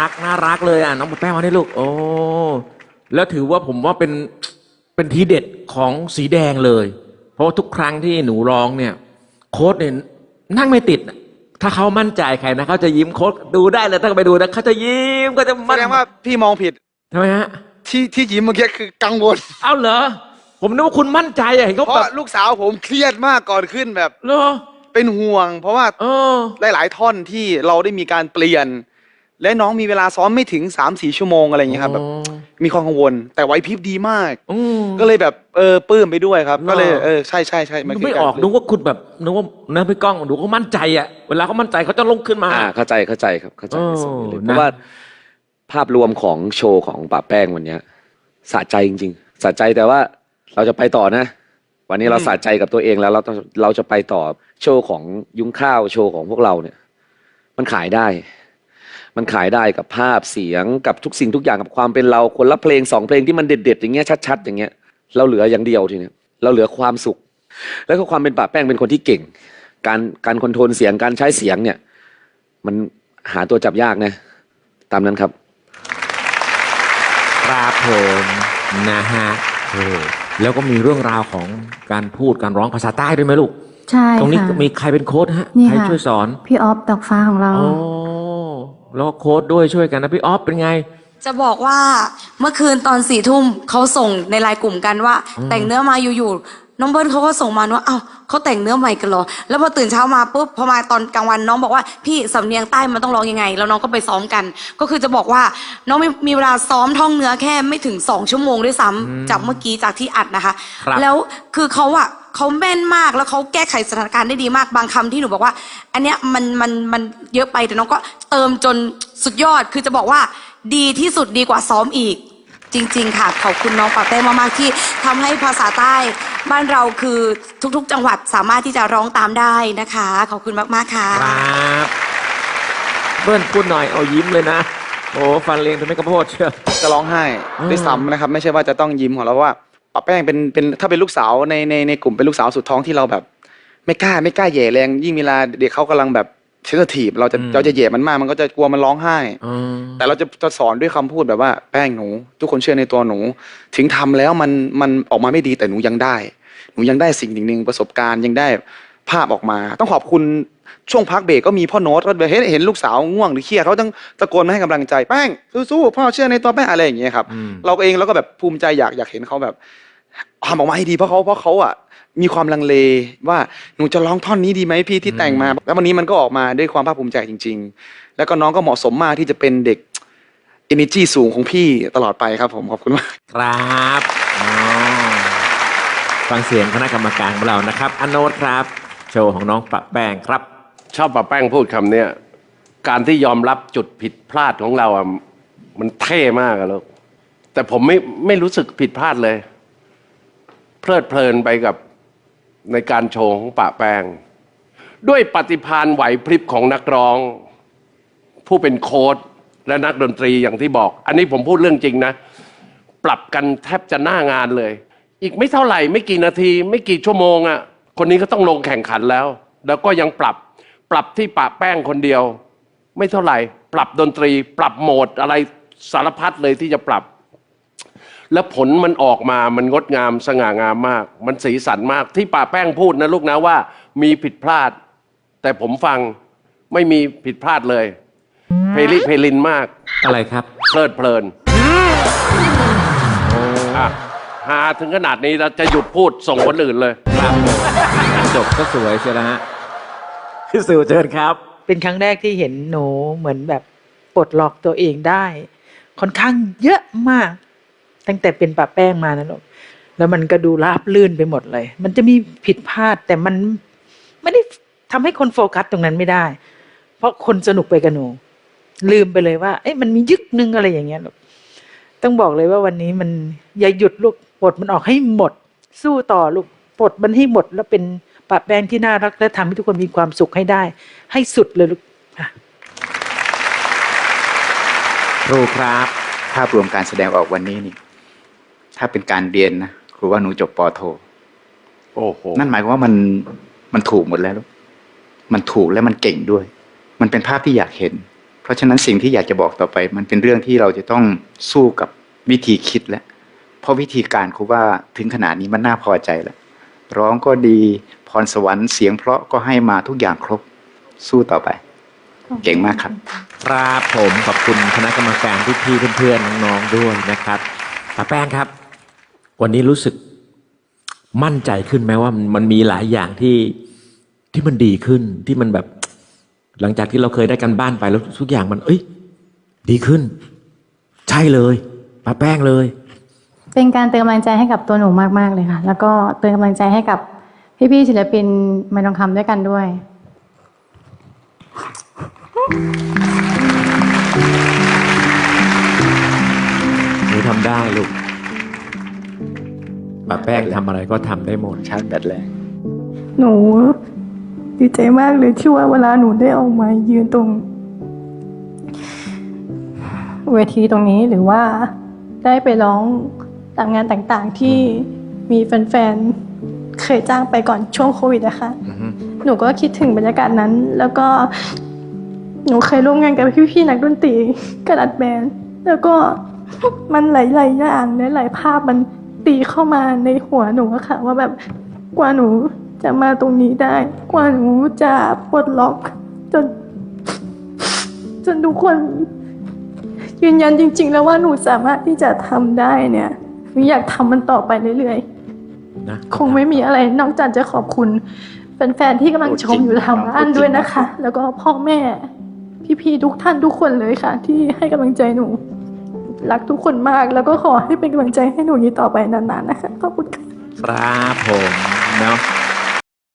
รักน่ารักเลยอะน้องปะแป้งมาได้ลูกโอ้แล้วถือว่าผมว่าเป็นเป็นทีเด็ดของสีแดงเลย เพราะว่าทุกครั้งที่หนูร้องเนี่ย โค้ดเนี่ยนั่งไม่ติดถ้าเขามั่นใจใครนะเขาจะยิ้มโค้ดดูได้เลยถ้าไปดูนะเขาจะยิ้มก็จะแสมั่นดงว่าพี่มองผิดทำไมฮะที่ที่ยิ้มเมื่อกี้คือกังวล เอ้าเหรอผมนึกว่าคุณมั่นใจอะเห็นเขาเพแบราะบลูกสาวผมเครียดมากก่อนขึ้นแบบเหรอเป็นห่วง เพราะว่าเออ หลาย ๆ ท่อนที่เราได้มีการเปลี่ยน และน้องมีเวลาซ้อมไม่ถึง3ามสี่ชั่วโมงอะไรอย่างเงี้ยครับแบบมีความกังวล แต่ไหวพริบดีมาก อืม ก็เลยแบบเออปลื้มไปด้วยครับเหรอก็เลยเออใช่ใช่ใช่นึกคืไม่การออกนึกว่าคุณแบบนึกว่านะพี่ก้องดูเขามั่นใจอะเวลาเขามั่นใจเขาจะลุกขึ้นมา อ่าเข้าใจเข้าใจครับเข้าใจโอ้ในส่วนนี้เลยนะ เพราะว่าภาพรวมของโชว์ของป่าแป้งวันเนี้ยสะใจจริงๆสะใจแต่ว่าเราจะไปต่อนะ วันนี้เราสะใจกับตัวเองแล้วเราต้องเราจะไปต่อโชว์ของยุ้งข้าวโชว์ของพวกเราเนี่ย มันขายได้ มันขายได้กับภาพเสียงกับทุกสิ่งทุกอย่างกับความเป็นเราคนละเพลงสองเพลงที่มันเด็ดๆอย่างเงี้ยชัดๆอย่างเงี้ยเราเหลืออย่างเดียวทีเนี้ยเราเหลือความสุข แล้วก็ความเป็นป่าแป้งเป็นคนที่เก่ง การการคอนโทรลเสียงการใช้เสียงเนี่ย มันหาตัวจับยากนะ ตามนั้นครับครับผมนะฮะเออแล้วก็มีเรื่องราวของการพูดการร้องภาษาใต้ด้วยไหมลูก ใช่ตรงนี้ค่ะมีใครเป็นโค้ดฮะ นี่ใครค่ะช่วยสอน พี่ออฟดอกฟ้าของเราโอ้ แล้วก็โค้ดด้วยช่วยกันนะพี่ออฟเป็นไง จะบอกว่าเมื่อคืนตอนสี่ทุ่มเขาส่งในไลน์กลุ่มกันว่า แต่งเนื้อมาอยู่ๆน้องเบิร์ดเขาก็ส่งมาว่าเอ้าเขาแต่งเนื้อใหม่กันเหรอแล้วพอตื่นเช้ามาปุ๊บพอมาตอนกลางวันน้องบอกว่าพี่สำเนียงใต้มันต้องร้องยังไง แล้วน้องก็ไปซ้อมกัน ก็คือจะบอกว่าน้องมีมีเวลาซ้อมท่องเนื้อแค่ไม่ถึงสองชั่วโมงด้วยซ้ำจากเมื่อกี้จากที่อัดนะคะ ครับ แล้วคือเขาอะ เขาแม่นมากแล้วเขาแก้ไขสถานการณ์ได้ดีมากบางคำที่หนูบอกว่า อันเนี้ยมันมันมันเยอะไปแต่น้องก็เติมจนสุดยอดคือจะบอกว่า ดีที่สุดดีกว่าซ้อมอีก จริง ๆ ค่ะ ขอบคุณน้องปาเต้มากๆที่ทำให้ภาษาใต้ บ้านเราคือทุกๆ จังหวัดสามารถที่จะร้องตามได้นะคะ ขอบคุณมากๆค่ะครับเบิ้ลพูดหน่อยเอายิ้มเลยนะโอ้ฟันเลียงทำไมกระโพดเชียวจะร้องไห้อืมด้วยซ้ำนะครับ ไม่ใช่ว่าจะต้องยิ้มของเราเพราะว่า ป้าแป้งเป็นเป็นถ้าเป็นลูกสาวในในในกลุ่มเป็นลูกสาวสุดท้องที่เราแบบ ไม่กล้าไม่กล้าแหย่แรง ยิ่งเวลาเด็กเขากำลังแบบเซนซิทีฟเราจะเราจะแหย่มันมากมันก็จะกลัวมันร้องไห้ อืม แต่เราจะจะสอนด้วยคำพูดแบบว่าแป้งหนู ทุกคนเชื่อในตัวหนู ถึงทำแล้วมันมันออกมาไม่ดีแต่หนูยังได้ หนูยังได้สิ่งหนึ่งหนึ่งประสบการณ์ยังได้ภาพออกมา ต้องขอบคุณ ช่วงพักเบรกก็มีพ่อโน้ตก็เห็นเห็นลูกสาวง่วงหรือเครียดเขาต้องตะโกนมาให้กำลังใจแป้งสู้ๆพ่อเชื่อในตัวแป้งอะไรอย่างเงี้ยครับ อืม เราเองเราก็แบบภูมิใจอยากอยากเห็นเขาแบบทำออกมาให้ดีเพราะเขาเพราะเขาอะมีความลังเลว่าหนูจะร้องท่อนนี้ดีไหมพี่ที่แต่งมา แล้ววันนี้มันก็ออกมาด้วยความภาคภูมิใจจริง ๆ แล้วก็น้องก็เหมาะสมมากที่จะเป็นเด็ก energy สูงของพี่ตลอดไปครับผมขอบคุณมาก ครับอ๋อฟังเสียงคณะกรรมการของเรานะครับอนโนตครับ โชว์ของน้องปะแป้งครับ ชอบป้าแป้งพูดคำเนี้ยการที่ยอมรับจุดผิดพลาดของเราอะมันเท่มากอะลูกแต่ผมไม่ไม่รู้สึกผิดพลาดเลย เพลิดเพลินไปกับในการโชว์ของป้าแป้ง ด้วยปฏิภาณไหวพริบของนักร้อง ผู้เป็นโค้ดและนักดนตรีอย่างที่บอก อันนี้ผมพูดเรื่องจริงนะ ปรับกันแทบจะหน้างานเลย อีกไม่เท่าไหร่ไม่กี่นาที ไม่กี่ชั่วโมงอะ่ะคนนี้ก็ต้องลงแข่งขันแล้ว แล้วก็ยังปรับ ปรับที่ปะแป้งคนเดียว ไม่เท่าไหร่ ปรับดนตรี ปรับโหมดอะไรสารพัดเลยที่จะปรับ แล้วผลมันออกมามันงดงามสง่างามมาก มันสีสันมากที่ป่าแป้งพูดนะลูกนะว่า มีผิดพลาด แต่ผมฟังไม่มีผิดพลาดเลย เพลิเพลินมากอะไรครับ เพลิดเพลินอะหาถึงขนาดนี้แล้วจะหยุดพูดส่งคนอื่นเลยครับจบก็สวยใช่แล้วฮะ พี่สุเชิญครับ เป็นครั้งแรกที่เห็นหนูเหมือนแบบปลดล็อกตัวเองได้ ค่อนข้างเยอะมาก ตั้งแต่เป็นปะแป้งมานะลูกแล้วมันก็ดูราบลื่นไปหมดเลย มันจะมีผิดพลาดแต่มันไม่ได้ทำให้คนโฟกัสตรงนั้นไม่ได้ เพราะคนสนุกไปกับหนู ลืมไปเลยว่า เอ๊ะมันมียึกนึงอะไรอย่างเงี้ยลูกต้องบอกเลยว่าวันนี้มันอย่าหยุดลูกปลดมันออกให้หมด สู้ต่อลูกปลดมันให้หมดแล้วเป็น ปะแป้งที่น่ารักและทำให้ทุกคนมีความสุขให้ได้ ให้สุดเลยลูกค่ะ ครูครับ ภาพรวมการแสดงออกวันนี้นี่ ถ้าเป็นการเรียนนะครูว่าหนูจบปอโท โอ้โห นั่นหมายความว่ามันมันถูกหมดแล้วลูกมันถูกและมันเก่งด้วย มันเป็นภาพที่อยากเห็น เพราะฉะนั้นสิ่งที่อยากจะบอกต่อไป มันเป็นเรื่องที่เราจะต้องสู้กับวิธีคิดแล้วเพราะวิธีการครูว่าถึงขนาดนี้มันน่าพอใจแล้ว ร้องก็ดี พรสวรรค์เสียงเพราะก็ให้มาทุกอย่างครบสู้ต่อไป เก่งมากครับครับผมขอบคุณคณะกรรมการพี่ๆเพื่อนๆน้องๆด้วยนะครับป้าแป้งครับ วันนี้รู้สึกมั่นใจขึ้นไหมว่ามันมันมีหลายอย่างที่ที่มันดีขึ้นที่มันแบบ หลังจากที่เราเคยได้กันบ้านไปแล้วทุกอย่างมัน เอ้ย ดีขึ้น ใช่เลยป้าแป้งเลย เป็นการเติมกำลังใจให้กับตัวหนูมากๆเลยค่ะ แล้วก็เติมกำลังใจให้กับพี่ๆศิลปินไมาทองคำด้วยกันด้วย หนูทำได้ลูกป้าแป้งทำอะไรก็ทำได้หมด ชาร์จแบตแรง หนูดีใจมากเลยที่ว่าเวลาหนูได้ออกมายืนตรง เวทีตรงนี้หรือว่าได้ไปร้อง ตามงานต่างๆที่มีแฟนๆ เคยจ้างไปก่อนช่วงโควิดนะคะหนูก็คิดถึงบรรยากาศนั้น แล้วก็หนูเคยร่วมงานกับพี่ๆนักดนตรีกระดัดแบนด์แล้วก็มันหลายๆอย่างหลายๆภาพมันตีเข้ามาในหัวหนูอะค่ะ ว่าแบบกว่าหนูจะมาตรงนี้ได้ กว่าหนูจะปลดล็อกจน จนทุกคน ยืนยันจริง ๆ แล้วว่าหนูสามารถที่จะทำได้เนี่ย หนูอยากทำมันต่อไปเรื่อยๆ นะคงไม่มีอะไรนอกจากจะขอบคุณแฟนๆที่กำลังชมอยู่ทางบ้านด้วยนะคะ แล้วก็พ่อแม่ พี่ๆทุกท่านทุกคนเลยค่ะ ที่ให้กำลังใจหนู รักทุกคนมากแล้วก็ขอให้เป็นกำลังใจให้หนูอย่างนี้ต่อไปนานๆนะคะขอบคุณค่ะครับผมเนาะ